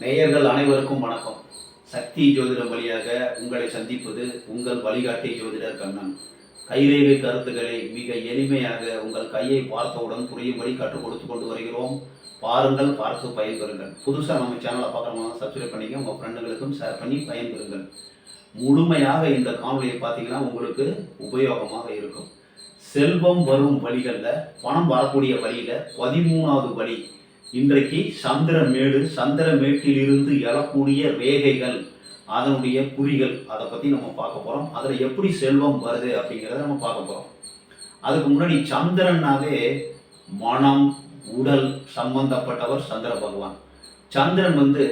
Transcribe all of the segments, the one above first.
நேயர்கள் அனைவருக்கும் வணக்கம். சக்தி ஜோதிடம் வழியாக உங்களை சந்திப்பது உங்கள் வழிகாட்டி ஜோதிடர் கண்ணன். கைரேகை கருத்துக்களை மிக எளிமையாக உங்கள் கையை பார்த்தவுடன் புரியும்படி கற்றுக் கொடுத்து கொண்டு வருகிறோம். பாருங்கள் பார்த்து பயன்பெறுங்கள். புதுசாக நம்ம சேனலை பார்க்குறவங்க சப்ஸ்கிரைப் பண்ணிக்க உங்கள் ஃப்ரெண்டுகளுக்கும் ஷேர் பண்ணி பயன்பெறுங்கள். முழுமையாக இந்த காணொலியை பார்த்தீங்கன்னா உங்களுக்கு உபயோகமாக இருக்கும். செல்வம் வரும் வழிகளில் பணம் வரக்கூடிய வழியில் பதிமூணாவது வழி இன்றைக்கு சந்திரமேடு சந்திரமேட்டிலிருந்து எழக்கூடிய ரேகைகள் அதனுடைய குறிகள் அதை பற்றி நம்ம பார்க்க போகிறோம் அதில் எப்படி செல்வம் வருது அப்படிங்கிறத நம்ம பார்க்க போகிறோம் அதுக்கு முன்னாடி சந்திரனாவே மனம் உடல் சம்பந்தப்பட்டவர் சந்திர பகவான். சந்திரன் வந்து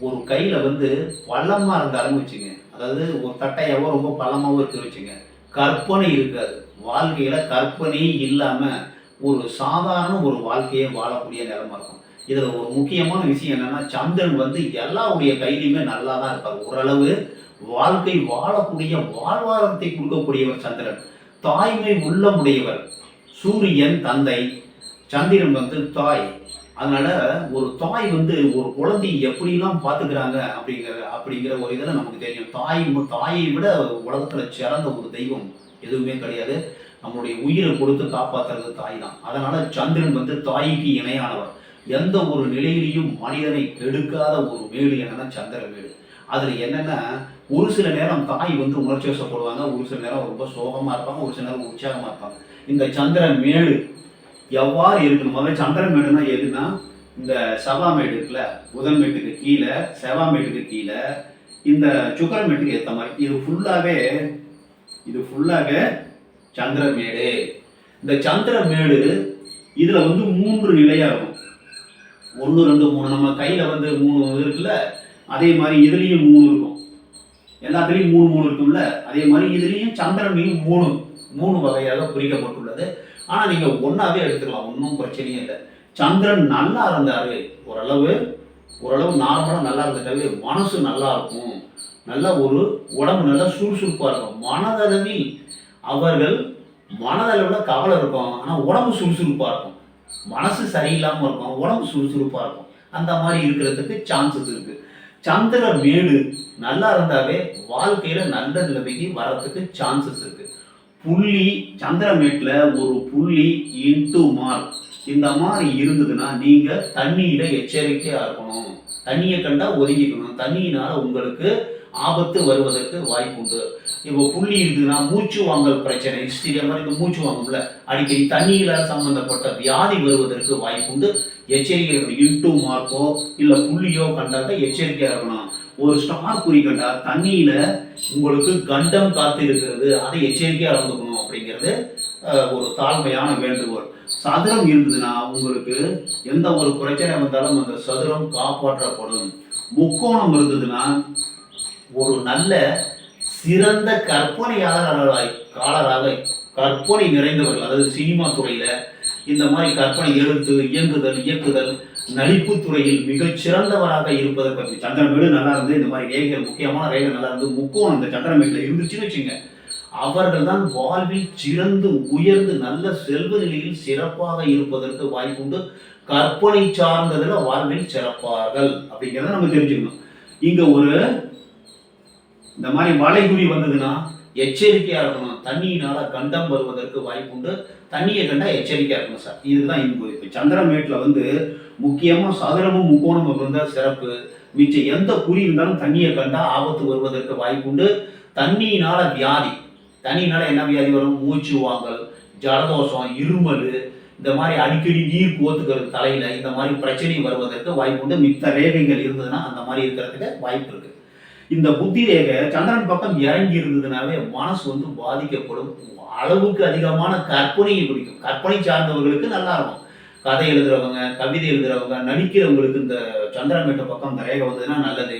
ஒரு கையில் வந்து பள்ளமாக இருந்தாலும் வச்சுங்க அதாவது ஒரு தட்டையாவோ ரொம்ப பள்ளமாவோ இருக்க வச்சுங்க கற்பனை இருக்காது. வாழ்க்கையில் கற்பனையும் இல்லாமல் ஒரு சாதாரண ஒரு வாழ்க்கையை வாழக்கூடிய நிலமா இருக்கும். இதில் ஒரு முக்கியமான விஷயம் என்னன்னா சந்திரன் வந்து எல்லாருடைய கையிலையுமே நல்லா தான் இருப்பார். ஓரளவு வாழ்க்கை வாழக்கூடிய வாழ்வாதாரத்தை கொடுக்கக்கூடியவர் சந்திரன். தாய்மை உள்ளமுடையவர். சூரியன் தந்தை சந்திரன் வந்து தாய். அதனால ஒரு தாய் வந்து ஒரு குழந்தையை எப்படிலாம் பார்த்துக்கிறாங்க அப்படிங்கிற அப்படிங்கிற ஒரு இதில் நமக்கு தெரியும். தாய் தாயை விட உலகத்தில் சிறந்த ஒரு தெய்வம் எதுவுமே கிடையாது. நம்மளுடைய உயிரை கொடுத்து காப்பாற்றுறது தாய் தான் அதனால சந்திரன் வந்து தாய்க்கு இணையானவர். எந்த ஒரு நிலையிலையும் மனிதனை கெடுக்காத ஒரு மேடு என்னன்னா சந்திர வீடு அதில் என்னென்னா ஒரு சில நேரம் தாய் வந்து உணர்ச்சி வசப்படுவாங்க ஒரு சில நேரம் ரொம்ப சோகமாக இருப்பாங்க ஒரு சில நேரம் உற்சாகமாக இருப்பாங்க. இந்த சந்திர மேடு எவ்வாறு இருக்கணும்? முதல்ல சந்திர மேடுனா எதுனா இந்த செவ்வா மேடு இருக்குல்ல புதன் மேட்டுக்கு கீழே செவ்வா மேட்டுக்கு கீழே இந்த சுக்கர மேட்டுக்கு ஏற்ற மாதிரி. இது ஃபுல்லாகவே இது ஃபுல்லாகவே சந்திரமேடு. இந்த சந்திரமேடு இதில் வந்து மூன்று நிலையாக இருக்கும். ஒன்று ரெண்டு மூணு. நம்ம கையில் வந்து மூணு இருக்குல்ல அதே மாதிரி இதுலேயும் மூணு இருக்கும். எல்லாத்துலேயும் மூணு மூணு இருக்கும்ல அதே மாதிரி இதுலேயும் சந்திரனையும் மூணு மூணு வகையாக குறிக்கப்பட்டுள்ளது ஆனால் நீங்கள் ஒன்றாவே எடுத்துக்கலாம் ஒன்றும் பிரச்சனையும் இல்லை. சந்திரன் நல்லா இருந்தார் ஓரளவு ஓரளவு நார்மலாக நல்லா இருந்துட்டாவே மனசு நல்லா இருக்கும். நல்ல ஒரு உடம்பு நல்லா சுறுசுறுப்பாக இருக்கும். மனதளவில் அவர்கள் மனதளவில் கவலை இருக்கும். ஆனால் உடம்பு சுறுசுறுப்பாக இருக்கும். மனசு சரியில்லாமல் இருக்கும். உடம்பு சுறுசுறுப்பாக இருக்கும். அந்த மாதிரி இருக்கிறதுக்கு சான்சஸ் இருக்குது சந்திர மேடு நல்லா இருந்தாவே வாழ்க்கையில் நல்ல நிலைமைக்கு வர்றதுக்கு சான்சஸ் இருக்குது புள்ளி சந்திரமேட்டில் ஒரு புள்ளி இன்ட்டு மார்க் இந்த மாதிரி இருந்ததுன்னா நீங்கள் தண்ணியில எச்சரிக்கையாக இருக்கணும். தண்ணியை கண்டா ஒதுங்கிக்கணும். தண்ணியினால் உங்களுக்கு ஆபத்து வருவதற்கு வாய்ப்பு உண்டு இப்போ புள்ளி இருக்குதுன்னா மூச்சு வாங்கல் பிரச்சனை ஹிஸ்டீரியா மாதிரி இந்த மூச்சு வாங்கும்ல. அடிக்கடி தண்ணியில் சம்பந்தப்பட்ட வியாதி வருவதற்கு வாய்ப்பு உண்டு. எச்சரிக்கை இன்டூ மார்க்கோ இல்லை புள்ளியோ கண்டாக்க எச்சரிக்கையாக இருக்கணும். ஒரு ஸ்டார் குறி கண்டா தண்ணியில் உங்களுக்கு கண்டம் காத்து இருக்கிறது அதை எச்சரிக்கையாக இருந்துக்கணும் அப்படிங்கிறது ஒரு தாழ்மையான வேண்டுகோள். சதுரம் இருந்ததுன்னா உங்களுக்கு எந்த ஒரு பிரச்சனை வந்தாலும் அந்த சதுரம் காப்பாற்றப்படும். முக்கோணம் இருந்ததுன்னா ஒரு நல்ல சிறந்த கற்பனையாளராக காலராக கற்பனை நிறைந்தவர்கள் அதாவது சினிமா துறையில இந்த மாதிரி கற்பனை எழுத்து இயங்குதல் இயக்குதல் நடிப்பு துறையில் மிகச் சிறந்தவராக இருப்பதற்கு சந்திரமேடு நல்லா இருந்து இந்த மாதிரி ரேகைகள் முக்கியமான ரேகை நல்லா இருந்து முக்கோணம் இந்த சந்திரமேடில் இருந்துச்சுன்னு வச்சுங்க. அவர்கள் தான் வாழ்வில் சிறந்து உயர்ந்து நல்ல செல்வ நிலையில் சிறப்பாக இருப்பதற்கு வாய்ப்புண்டு கற்பனை சார்ந்ததில் வாழ்வில் சிறப்பார்கள் அப்படிங்கிறத நம்ம தெரிஞ்சுக்கணும். இங்க ஒரு இந்த மாதிரி வளைகுறி வந்ததுன்னா எச்சரிக்கையாக இருக்கணும். தண்ணியினால கண்டம் வருவதற்கு வாய்ப்புண்டு. தண்ணியை கண்டா எச்சரிக்கையா இருக்கணும் சார். இதுதான் இங்கு இப்போ சந்திரமேட்டில் வந்து முக்கியமாக சதுரமும் முக்கோணமும் இருந்தால் சிறப்பு. மிச்சம் எந்த குறி இருந்தாலும் தண்ணியை கண்டா ஆபத்து வருவதற்கு வாய்ப்புண்டு. தண்ணியினால வியாதி. தண்ணியினால என்ன வியாதி வரும்? மூச்சு வாங்கல் ஜலதோஷம் இருமல் இந்த மாதிரி அடிக்கடி நீர் கோத்துக்கிறது தலையில இந்த மாதிரி பிரச்சனை வருவதற்கு வாய்ப்புண்டு. மித்த ரேகைகள் இருந்ததுன்னா அந்த மாதிரி இருக்கிறதுக்கு வாய்ப்பு இருக்கு. இந்த புத்தி ரேகை சந்திரன் பக்கம் இறங்கி இருந்ததுனாவே மனசு வந்து பாதிக்கப்படும். அளவுக்கு அதிகமான கற்பனையை பிடிக்கும் கற்பனை சார்ந்தவர்களுக்கு நல்லா இருக்கும். கதை எழுதுறவங்க கவிதை எழுதுறவங்க நடிக்கிறவங்களுக்கு இந்த சந்திரன் சந்திரமேட்ட பக்கம் நிறைய வந்ததுன்னா நல்லது.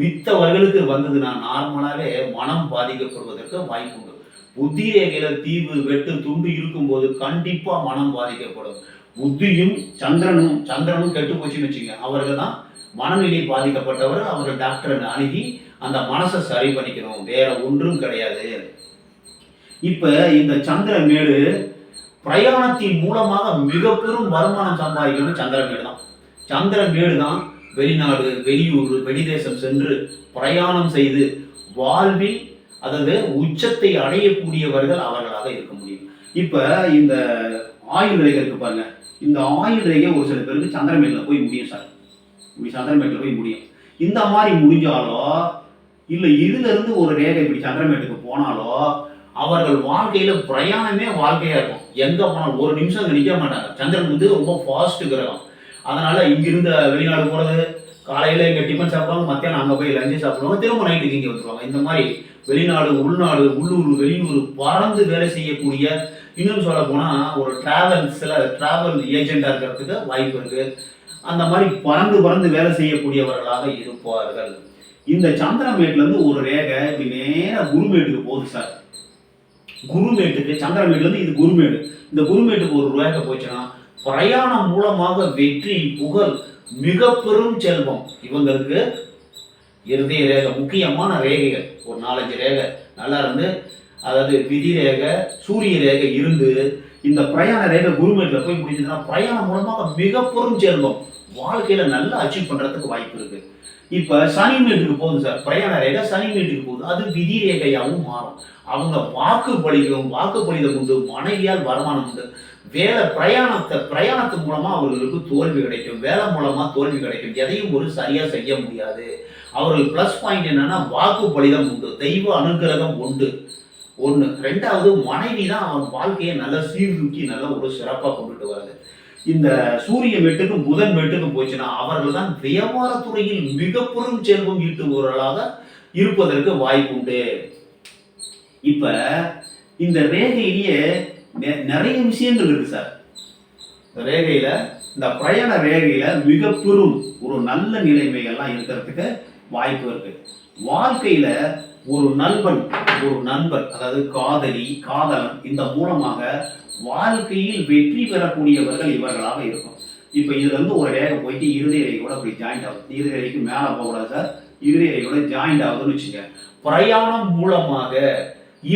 மித்தவர்களுக்கு வந்ததுன்னா நார்மலாகவே மனம் பாதிக்கப்படுவதற்கு வாய்ப்பு உண்டு. புத்தி ரேகையில தீவு வெட்டு துண்டு இருக்கும்போது கண்டிப்பா மனம் பாதிக்கப்படும். புத்தியும் சந்திரனும் சந்திரனும் கெட்டு போச்சுன்னு வச்சுங்க அவர்கள் தான் மனநிலை பாதிக்கப்பட்டவர் அவங்க டாக்டரை அணுகி அந்த மனசை சரி பண்ணிக்கணும். வேற ஒன்றும் கிடையாது. இப்ப இந்த சந்திரமேடு பிரயாணத்தின் மூலமாக மிக பெரும் வருமானம் சம்பாதிக்கணும் சந்திரமேடு தான். சந்திரமேடு தான் வெளிநாடு வெளியூர் வெளிதேசம் சென்று பிரயாணம் செய்து வாழ்வில் அதாவது உச்சத்தை அடையக்கூடியவர்கள் அவர்களாக இருக்க முடியும். இப்ப இந்த ஆயுள் ரேகை இருக்கு பாருங்க. இந்த ஆயுள் ரேகை ஒரு சில பேருக்கு சந்திரமேடில் போய் முடியும் சார். சந்திரமேட்டில் போய் முடியும். இந்த மாதிரி முடிஞ்சாலோ இல்லை இதுலேருந்து ஒரு ரேகை இப்படி சந்திரமேட்டுக்கு போனாலோ அவர்கள் வாழ்க்கையில பிரயாணமே வாழ்க்கையா இருக்கும். எங்க போனாலும் ஒரு நிமிஷம் அங்கே நிற்க மாட்டாங்க. சந்திரன் வந்து ரொம்ப ஃபாஸ்ட் கிரகம். அதனால இங்கிருந்து வெளிநாடு போறது காலையில இங்க டிஃபன் சாப்பிடுவாங்க மத்தியானம் அங்க போய் லஞ்சு சாப்பிடுவாங்க திரும்ப நைட்டுக்கு இங்கே வந்துருவாங்க. இந்த மாதிரி வெளிநாடு உள்நாடு உள்ளூர் வெளியூர் பறந்து வேலை செய்யக்கூடிய இன்னும் சொல்ல போனா ஒரு டிராவல்ஸ்ல டிராவல் ஏஜெண்டாக இருக்கிறதுக்கு வாய்ப்பு இருக்கு. அந்த மாதிரி பறந்து பறந்து வேலை செய்யக்கூடியவர்களாக இருப்பார்கள். இந்த சந்திரமேட்ல இருந்து ஒரு ரேகை இப்படி குருமேட்டுக்கு போகுது சார் குருமேட்டுக்கு சந்திரமேட்ல இருந்து இது குருமேடு. இந்த குருமேட்டுக்கு ஒரு ரேகை போச்சுன்னா பிரயாணம் மூலமாக வெற்றி புகழ் மிக பெரும் செல்வம். இவங்களுக்கு இருதய ரேகை முக்கியமான ரேகைகள். ஒரு நாலஞ்சு ரேகை நல்லா இருந்து அதாவது விதி ரேகை சூரிய ரேகை இருந்து இந்த பிரயாண ரேகை குருமேட்டில் போய் முடிஞ்சதுன்னா பிரயாணம் மூலமாக மிக பெரும் செல்வம். வாழ்க்கையில நல்லா அச்சீவ் பண்றதுக்கு வாய்ப்பு இருக்கு. இப்ப சனி மேட்டுக்கு போகுது சார். பிரயாண ரேகை சனி மேட்டுக்கு போகுது. அது விதி ரேகையாகவும் மாறும். அவங்க வாக்கு பலிக்கும் வாக்கு பலிதம் உண்டு மனைவியால் வருமானம் உண்டு. வேலை பிரயாணத்தை பிரயாணத்து மூலமா அவர்களுக்கு தோல்வி கிடைக்கும். வேலை மூலமா தோல்வி கிடைக்கும். எதையும் ஒரு சரியா செய்ய முடியாது. அவர்கள் ப்ளஸ் பாயிண்ட் என்னன்னா வாக்கு பலிதம் உண்டு. தெய்வ அனுகிரகம் உண்டு. ஒன்று ரெண்டாவது மனைவி தான் அவன் வாழ்க்கையை நல்லா சீர்தூக்கி நல்லா ஒரு சிறப்பாக கொண்டுட்டு வருது இந்த சூரிய வெட்டுக்கும் புதன் வெட்டுக்கும் போச்சுன்னா அவர்கள் தான் வியாபாரத்துறையில் மிக பெரும் செல்வம் ஈட்டுபவர்களாக இருப்பதற்கு வாய்ப்பு உண்டு. இப்ப இந்த ரேகையிலேயே நெ- நிறைய விஷயங்கள் இருக்கு சார். ரேகையில இந்த பிரயாண ரேகையில மிக பெரும் ஒரு நல்ல நிலைமைகள்லாம் இருக்கிறதுக்கு வாய்ப்பு இருக்கு. வாழ்க்கையில ஒரு நண்பன் ஒரு நண்பன் அதாவது காதலி காதலன் இந்த மூலமாக வாழ்க்கையில் வெற்றி பெறக்கூடியவர்கள் இவர்களாக இருக்கும். இப்போ இதுல இருந்து ஒரு ரேகை போயிட்டு இருதய ரேகையோட அப்படி ஜாயிண்ட் ஆகுது. இருதய ரேகைக்கு மேலே போகக்கூடாது சார். இருதய ஜாயிண்ட் ஆகுதுன்னு வச்சுங்க பிரயாணம் மூலமாக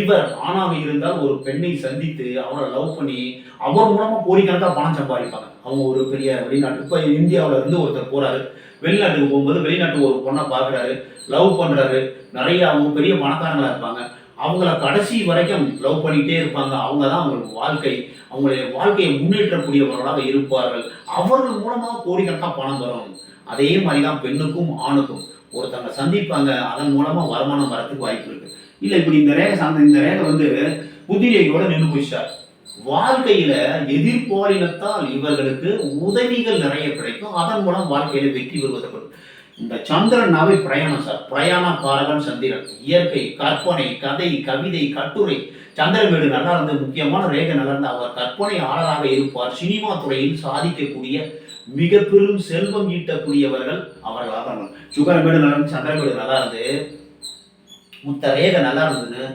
இவர் ஆணாக இருந்தால் ஒரு பெண்ணை சந்தித்து அவரை லவ் பண்ணி அவர் மூலமா கோடிக்கணக்காக பணம் சம்பாதிப்பாங்க. அவங்க ஒரு பெரிய வெளிநாட்டு இப்போ இந்தியாவில இருந்து ஒருத்தர் போறாரு. வெளிநாட்டுக்கு போகும்போது வெளிநாட்டுக்கு ஒரு பொண்ணை பார்க்குறாரு லவ் பண்ணுறாரு நிறைய அவங்க பெரிய பணக்காரங்களாக இருப்பாங்க. அவங்கள கடைசி வரைக்கும் லவ் பண்ணிகிட்டே இருப்பாங்க. அவங்க தான் அவங்களுக்கு வாழ்க்கை. அவங்களுடைய வாழ்க்கையை முன்னேற்றக்கூடியவர்களாக இருப்பார்கள். அவர்கள் மூலமாக கோடிக்கணக்காக பணம் வரும். அதே மாதிரி தான் பெண்ணுக்கும் ஆணுக்கும். ஒருத்தங்க சந்திப்பாங்க அதன் மூலமாக வருமானம் வரத்துக்கு வாய்ப்பு இருக்குது இல்லை இப்படி இந்த ரேகை சார்ந்த இந்த ரேகை வந்து புத்தி நின்று போயிச்சார் வாழ்க்கையில எதிர்பாலினத்தால் இவர்களுக்கு உதவிகள் நிறைய கிடைக்கும். அதன் மூலம் வாழ்க்கையில வெற்றி பெறுவதற்கு இந்த சந்திரனாவே பிரயாணம் சார். பிரயாணக்காரகன் சந்திரன். இயற்கை கற்பனை கதை கவிதை கட்டுரை. சந்திரன் வீடு நல்லா இருந்து முக்கியமான ரேகை நல்லா இருந்து அவர் கற்பனை ஆளராக இருப்பார். சினிமா துறையில் சாதிக்கக்கூடிய மிக பெரும் செல்வம் ஈட்டக்கூடியவர்கள் அவர்களாக சுகர் வீடு நல்லா இருந்து சந்திரன் வீடு நல்லா இருந்து முத்த ரேகை நல்லா இருந்ததுன்னு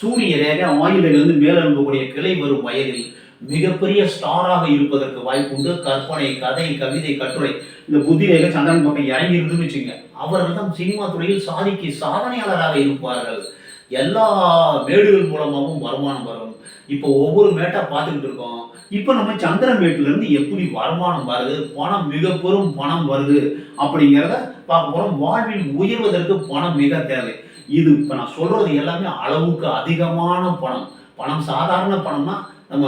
சூரிய ரேகை ஆயுளிலிருந்து மேலெழும்பக்கூடிய கிளை வரும் வயதில் மிகப்பெரிய ஸ்டாராக இருப்பதற்கு வாய்ப்புண்டு கற்பனை கதை கவிதை கட்டுரை. இந்த புத்திரேக சந்திரன் பக்கம் இறங்கி இருந்துன்னு வச்சுங்க. அவர்கள் தான் சினிமா துறையில் சாதிக்கு சாதனையாளராக இருப்பார்கள். எல்லா மேடுகள் மூலமாகவும் வருமானம் வரும். இப்போ ஒவ்வொரு மேட்டா பார்த்துக்கிட்டு இருக்கோம். இப்போ நம்ம சந்திரன் மேட்டுல எப்படி வருமானம் வருது? பணம் மிக பெரும் பணம் வருது அப்படிங்கிறத பார்க்க போகிறோம் வாழ்வில் உயர்வதற்கு பணம் மிக தேவை. இது இப்போ நான் சொல்றது எல்லாமே அளவுக்கு அதிகமான பணம். பணம் சாதாரண பணம்னா நம்ம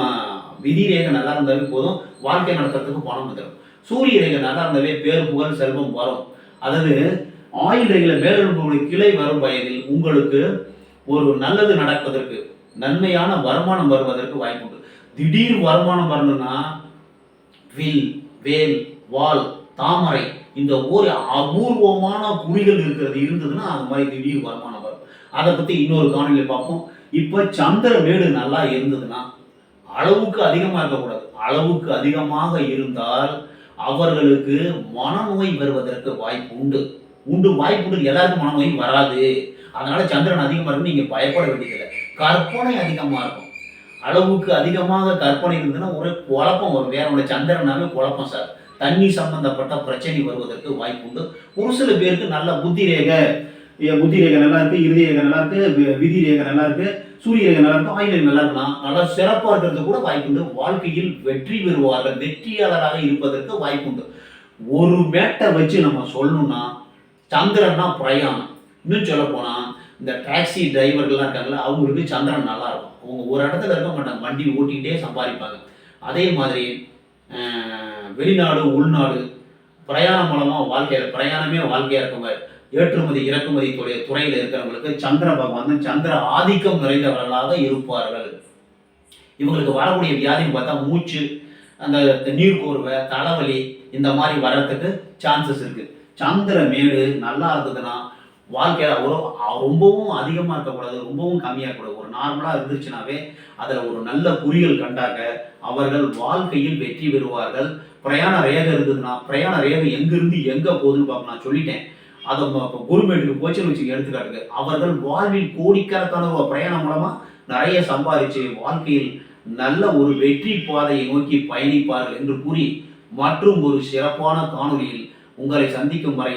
விதி ரேகை நல்லா இருந்தாலே போதும் வாழ்க்கை நடத்துறதுக்கு பணம் வந்துடும். சூரிய ரேகை நல்லா இருந்தாலே பேர் புகழ் செல்வம் வரும். அதாவது ஆயுள் ரேகையில் மேலெழும்புடைய கிளை வரும் வயதில் உங்களுக்கு ஒரு நல்லது நடப்பதற்கு நன்மையான வருமானம் வருவதற்கு வாய்ப்புண்டு திடீர் வருமானம் வரணும்னா வில் வேல் வால் தாமரை இந்த ஒரு அபூர்வமான குறிகள் இருக்கிறது இருந்ததுன்னா அது மாதிரி திடீர் வருமானம் வரும். அதை பத்தி இன்னொரு காணொலியில் பார்ப்போம். இப்ப சந்திர மேடு நல்லா இருந்ததுன்னா அளவுக்கு அதிகமாக இருக்கக்கூடாது. அளவுக்கு அதிகமாக இருந்தால் அவர்களுக்கு மனநோய் வருவதற்கு வாய்ப்பு உண்டு. உண்டு வாய்ப்பு உண்டு. எல்லாருக்கும் மனநோய் வராது. அதனால சந்திரன் அதிகமாக இருக்கும் நீங்க பயப்பட வேண்டியதில்லை. கற்பனை அதிகமா இருக்கும். அளவுக்கு அதிகமாக கற்பனை இருந்ததுன்னா ஒரே குழப்பம் வரும். வேற ஒன்று சந்திரனாவே குழப்பம் சார். தண்ணி சம்பந்தப்பட்ட பிரச்சனை வருவதற்கு வாய்ப்பு உண்டு. ஒரு சில பேருக்கு நல்ல புத்தி ரேகை புத்தி ரேகை நல்லா இருக்கு இறுதி ரேகை நல்லா இருக்கு வி- விதி ரேகை நல்லா இருக்கு சூரிய ரேகை நல்லா இருக்கும் ஆயுள் நல்லா இருக்கலாம். நல்லா சிறப்பாக இருக்கிறது கூட வாய்ப்புண்டு வாழ்க்கையில் வெற்றி பெறுவார்கள் வெற்றியாளராக இருப்பதற்கு வாய்ப்புண்டு ஒரு மேட்டை வச்சு நம்ம சொல்லணும்னா சந்திரன்னா பிரயாணம். இன்னும் சொல்ல போனா இந்த டாக்ஸி டிரைவர்கள்லாம் இருக்காங்கல்ல அவங்களுக்கு சந்திரன் நல்லா இருக்கும். அவங்க ஒரு இடத்துல இருக்க மாட்டாங்க. வண்டி ஓட்டிக்கிட்டே சம்பாதிப்பாங்க. அதே மாதிரி வெளிநாடு உள்நாடு பிரயாணம் மூலமாக வாழ்க்கையில் பிரயாணமே வாழ்க்கையாக இருக்கவங்க ஏற்றுமதி இறக்குமதி துறை துறையில் இருக்கிறவங்களுக்கு சந்திர பகவான் சந்திர ஆதிக்கம் நிறைந்தவர்களாக இருப்பார்கள். இவங்களுக்கு வரக்கூடிய வியாதின்னு பார்த்தா மூச்சு அந்த நீர்க்கோர்வை தலைவலி இந்த மாதிரி வர்றதுக்கு சான்சஸ் இருக்குது சந்திர மேடு நல்லா இருந்ததுன்னா வாழ்க்கையில் ஒரு ரொம்பவும் அதிகமாக இருக்கக்கூடாது ரொம்பவும் கம்மியாக கூடாது ஒரு நார்மலாக இருந்துச்சுனாவே அதில் ஒரு நல்ல குறிகள் கண்டாக்க அவர்கள் வாழ்க்கையில் வெற்றி பெறுவார்கள். பிரயாண ரேகை இருந்ததுன்னா பிரயாண ரேகை எங்கேருந்து எங்கே போகுதுன்னு பார்க்க நான் சொல்லிட்டேன். அதை இப்போ குருமேட்டுக்கு போச்சுன்னு வச்சுக்க எடுத்துக்காட்டுக்கு. அவர்கள் வாழ்வில் கோடிக்கணக்கான பிரயாணம் மூலமாக நிறைய சம்பாதிச்சு வாழ்க்கையில் நல்ல ஒரு வெற்றி பாதையை நோக்கி பயணிப்பார்கள் என்று கூறி மற்றும் ஒரு சிறப்பான காணொலியில் உங்களை சந்திக்கும் வரை